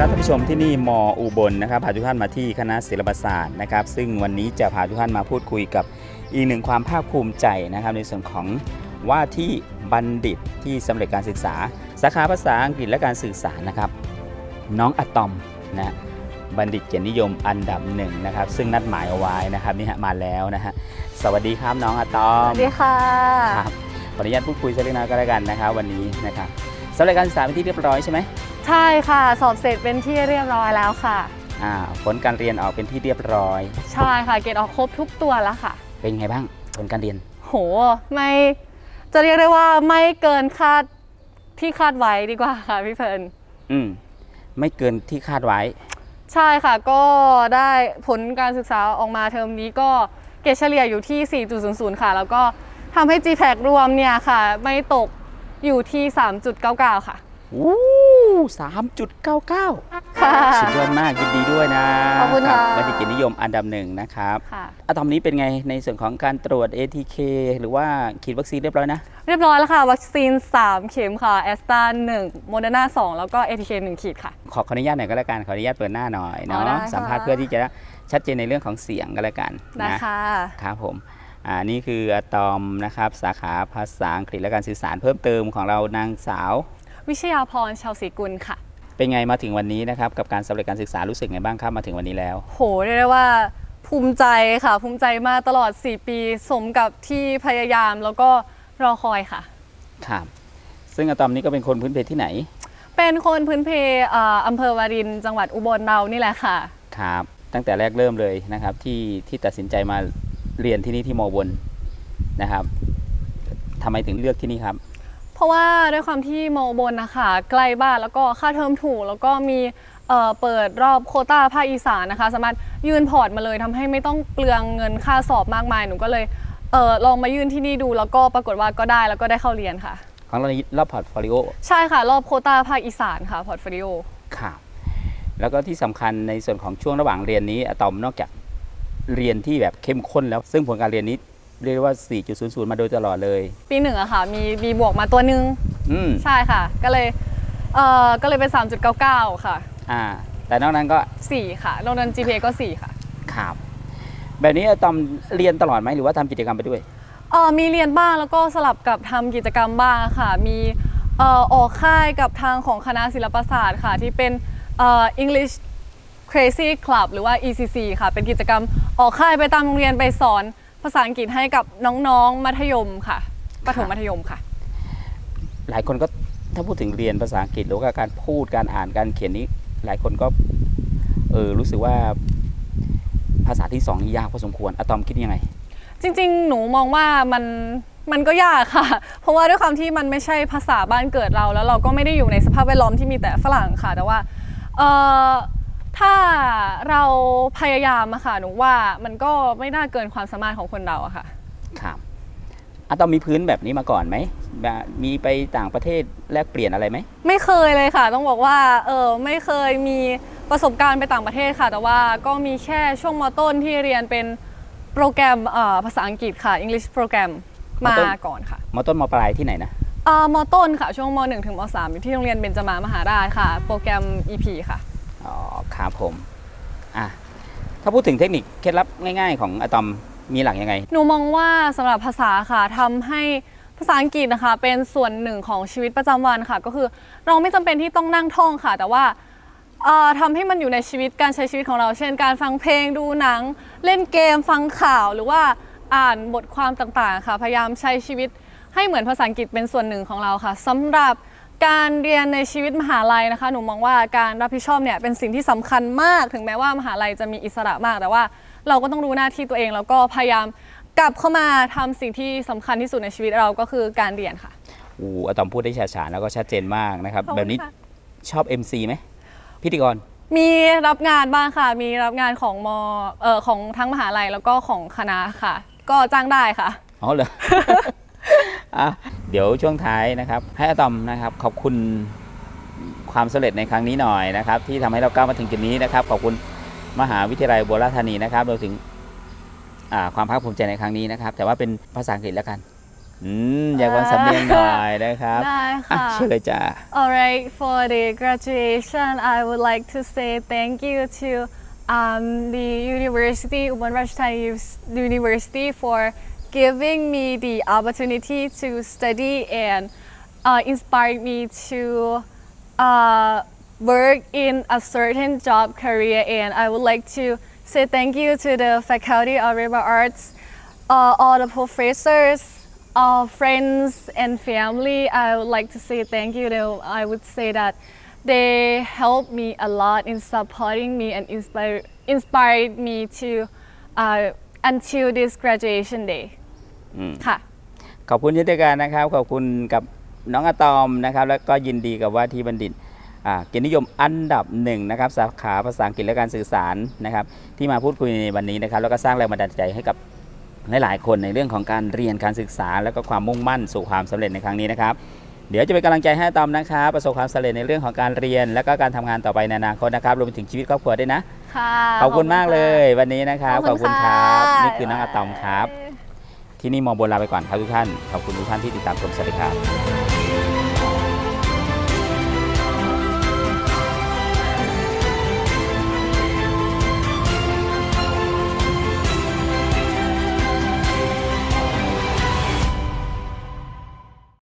ครับท่านผู้ชมที่นี่มอุบลนะครับพาทุกท่านมาที่คณะศิลปศาสตร์นะครับ ซึ่งวันนี้จะพาทุกท่านมาพูดคุยกับอีกหนึ่งความภาคภูมิใจนะครับ ในส่วนของว่าที่บัณฑิตที่สำเร็จการศึกษา สาขาภาษาอังกฤษและการสื่อสารนะครับ น้องอะตอมนะบัณฑิตเกียรตินิยมอันดับหนึ่งนะครับ ซึ่งนัดหมายเอาไว้นะครับนี่ฮะมาแล้วนะฮะสวัสดีครับน้องอะตอสมวัสดีค่ะครับขออนุญาตพูดคุยสักเล็กน้อยก็แล้วกันนะครับ วันนี้นะครับสำเร็จการศึกษาเป็นที่เรียบร้อยใช่ไหม ใช่ค่ะ สอบเสร็จเป็นที่เรียบร้อยแล้วค่ะ อ่าผลการเรียนออกเป็นที่เรียบร้อย ใช่ค่ะ เกรดออกครบทุกตัวแล้วค่ะ เป็นไงบ้างผลการเรียน โห ไม่จะเรียกได้ว่าไม่เกินคาดที่คาดไว้ดีกว่าค่ะพี่เพิร์นอืมไม่เกินที่คาดไว้ ใช่ค่ะก็ได้ผลการศึกษาออกมาเทอมนี้ก็เกรดเฉลี่ยอยู่ที่ 4.00 ค่ะ แล้วก็ทำให้ GPAC รวมเนี่ยค่ะ ไม่ตกอยู่ที่ 3.99 ค่ะ วู้ 3.99 ค่ะ สุดยอดมากยินดีด้วยนะขอบคุณค่ะ รับบัณฑิตกนิยมอันดับหนึ่งนะครับค่ะ อะตอมนี้เป็นไงในส่วนของการตรวจ ATK หรือว่าฉีดวัคซีนเรียบร้อยนะ เรียบร้อยแล้วค่ะ วัคซีน 3 เข็มค่ะแอสตราหนึ่งโมเดอร์นา2แล้วก็ ATK 1ขีดค่ะ ขอขออนุญาตหน่อยก็แล้วกันขออนุญาตเปิดหน้าหน่อยเนาะสัมภาษณ์เพื่อที่จะชัดเจนในเรื่องของเสียงก็แล้วกันนะค่ะ ครับผมอ่านี่คืออะตอมนะครับสาขาภาษาอังกฤษและการสื่อสารเพิ่มเติมของเรานางสาว วิชยาพรชาวศรีกุลค่ะ เป็นไงมาถึงวันนี้นะครับกับการสำเร็จการศึกษารู้สึกไงบ้างครับมาถึงวันนี้แล้ว โหเรียกได้ว่าภูมิใจค่ะ ภูมิใจมากตลอด 4 ปี สมกับที่พยายามแล้วก็รอคอยค่ะ ครับ ซึ่งอะตอมนี้ก็เป็นคนพื้นเพที่ไหน เป็นคนพื้นเพเอ่ออำเภอวารินจังหวัดอุบลเรานี่แหละค่ะ ครับ ตั้งแต่แรกเริ่มเลยนะครับที่ที่ตัดสินใจมาเรียนที่นี่ที่มอบนนะครับทำไมถึงเลือกที่นี่ครับ เพราะว่าด้วยความที่มอบนนะคะใกล้บ้านแล้วก็ค่าเทอมถูก แล้วก็มีเอ่อเปิดรอบโควต้าภาคอีสานนะคะ สามารถยื่นพอร์ตมาเลยทำให้ไม่ต้องเปลืองเงินค่าสอบมากมายหนูก็เลยเออลองมายื่นที่นี่ดูแล้วก็ปรากฏว่าก็ได้แล้วก็ได้เข้าเรียนค่ะ ของเรานี้รอบพอร์ตโฟลิโอใช่ค่ะ รอบโควต้าภาคอีสานค่ะพอร์ตโฟลิโอครับแล้วก็ที่สำคัญในส่วนของช่วงระหว่างเรียนนี้อะตอมนอกจากเรียนที่แบบเข้มข้นแล้ว ซึ่งผลการเรียนนี้ เรียกได้ว่า 4.00 มาโดยตลอดเลย ปีหนึ่งอะค่ะ มีมีบวกมาตัวหนึ่งอืมใช่ค่ะ ก็เลยเออก็เลยเป็น 3.99 ค่ะ อ่า แต่นอกนั้นก็ 4 ค่ะนอกนั้น GPA ก็ 4 ค่ะครับ แบบนี้อะตอมเรียนตลอดไหมหรือว่าทำกิจกรรมไปด้วย เออมีเรียนบ้างแล้วก็สลับกับทำกิจกรรมบ้างค่ะ มีเอ่อออกค่ายกับทางของคณะศิลปศาสตร์ค่ะ ที่เป็นเอ่อ English Crazy Club หรือว่า ECC ค่ะ เป็นกิจกรรมออกค่ายไปตามโรงเรียนไปสอน ภาษาอังกฤษให้กับน้องๆ มัธยมค่ะประถมมัธยมค่ะ หลายคนก็ถ้าพูดถึงเรียนภาษาอังกฤษหรือว่าการพูดการอ่านการเขียนนี้ หลายคนก็เออรู้สึกว่าภาษาที่สองนี่ยากพอสมควรอะตอมคิดยังไง จริงๆ หนูมองว่ามันมันก็ยากค่ะ เพราะว่าด้วยความที่มันไม่ใช่ภาษาบ้านเกิดเรา แล้วเราก็ไม่ได้อยู่ในสภาพแวดล้อมที่มีแต่ฝรั่งค่ะ แต่ว่าเอ่อ ถ้าเราพยายามอะค่ะหนูว่ามันก็ไม่น่าเกินความสามารถของคนเราอะค่ะ ครับอะตอมมีพื้นแบบนี้มาก่อนไหมแบบมีไปต่างประเทศแลกเปลี่ยนอะไรไหม ไม่เคยเลยค่ะ ต้องบอกว่าเออไม่เคยมีประสบการณ์ไปต่างประเทศค่ะ แต่ว่าก็มีแค่ช่วงมต้นที่เรียนเป็นโปรแกรมเอ่อภาษาอังกฤษค่ะ English โปรแกรมมาก่อนค่ะมต้นมปลายที่ไหนนะอ่ามต้นค่ะช่วงม .1 ถึงม .3 อยู่ที่โรงเรียนเบญจมามหาราชค่ะ โปรแกรม EP ค่ะ อ๋อครับผมอะถ้าพูดถึงเทคนิคเคล็ดลับง่ายๆ ของอะตอมมีหลักยังไง หนูมองว่าสำหรับภาษาค่ะทำให้ภาษาอังกฤษนะคะ เป็นส่วนหนึ่งของชีวิตประจำวันค่ะ ก็คือเราไม่จำเป็นที่ต้องนั่งท่องค่ะ แต่ว่าเอ่อทำให้มันอยู่ในชีวิตการใช้ชีวิตของเรา เช่น การฟังเพลงดูหนัง เล่นเกมฟังข่าวหรือว่าอ่านบทความต่างๆค่ะ พยายามใช้ชีวิตให้เหมือนภาษาอังกฤษเป็นส่วนหนึ่งของเราค่ะสำหรับ การเรียนในชีวิตมหาลัยนะคะ หนูมองว่าการรับผิดชอบเนี่ยเป็นสิ่งที่สำคัญมาก ถึงแม้ว่ามหาลัยจะมีอิสระมาก แต่ว่าเราก็ต้องรู้หน้าที่ตัวเอง แล้วก็พยายามกลับเข้ามาทำสิ่งที่สำคัญที่สุดในชีวิตเราก็คือการเรียนค่ะอูอะตอมพูดได้ฉาฉานแล้วก็ชัดเจนมากนะครับขอบคุณแบบนี้ค่ะชอบ MC ไหมพิธีกร มีรับงานบ้างค่ะ มีรับงานของมเอ่อของทั้งมหาลัยแล้วก็ของคณะค่ะ ก็จ้างได้ค่ะ อ๋อเหรออะ เดี๋ยวช่วงท้ายนะครับ ให้อะตอมนะครับขอบคุณความสำเร็จในครั้งนี้หน่อยนะครับ ที่ทำให้เราก้าวมาถึงจุดนี้นะครับ ขอบคุณมหาวิทยาลัยโบราณธานีนะครับรวมถึงอ่าความภาคภูมิใจในครั้งนี้นะครับ แต่ว่าเป็นภาษาอังกฤษแล้วกันอืมอยากฟังสำเนียงหน่อยนะครับได้อะค่ะเชิญเลยจ้า Alright, for the graduation, I would like to say thank you to um, the University, Ubon Ratchathani Us- University for giving me the opportunity to study and uh, inspired me to uh, work in a certain job career. And I would like to say thank you to the Faculty of Liberal Arts, uh, all the professors, uh, friends and family, I would like to say thank you. Though I would say that they helped me a lot in supporting me and inspire, inspired me to uh, until this graduation day. ค่ะ ขอบคุณเช่นเดียวกันนะครับ ขอบคุณกับน้องอะตอมนะครับ แล้วก็ยินดีกับว่าที่บัณฑิตอ่าเกียรตินิยมอันดับหนึ่งนะครับสาขาภาษาอังกฤษและการสื่อสารนะครับ ที่มาพูดคุยในวันนี้นะครับ แล้วก็สร้างแรงบันดาลใจให้กับหลายๆคนในเรื่องของการเรียนการศึกษา แล้วก็ความมุ่งมั่นสู่ความสำเร็จในครั้งนี้นะครับเดี๋ยวจะเป็นกำลังใจให้อะตอมนะครับประสบความสำเร็จในเรื่องของการเรียน และก็การทำงานต่อไปในอนาคตนะครับรวมไปถึงชีวิตครอบครัวด้วยนะค่ะขอบคุณมากเลยวันนี้นะครับขอบคุณครับะนี่คือน้องอะตอมครับ ที่นี่มองบนลาไปก่อนครับทุกท่าน ขอบคุณทุกท่านที่ติดตามชมสวัสดีครับ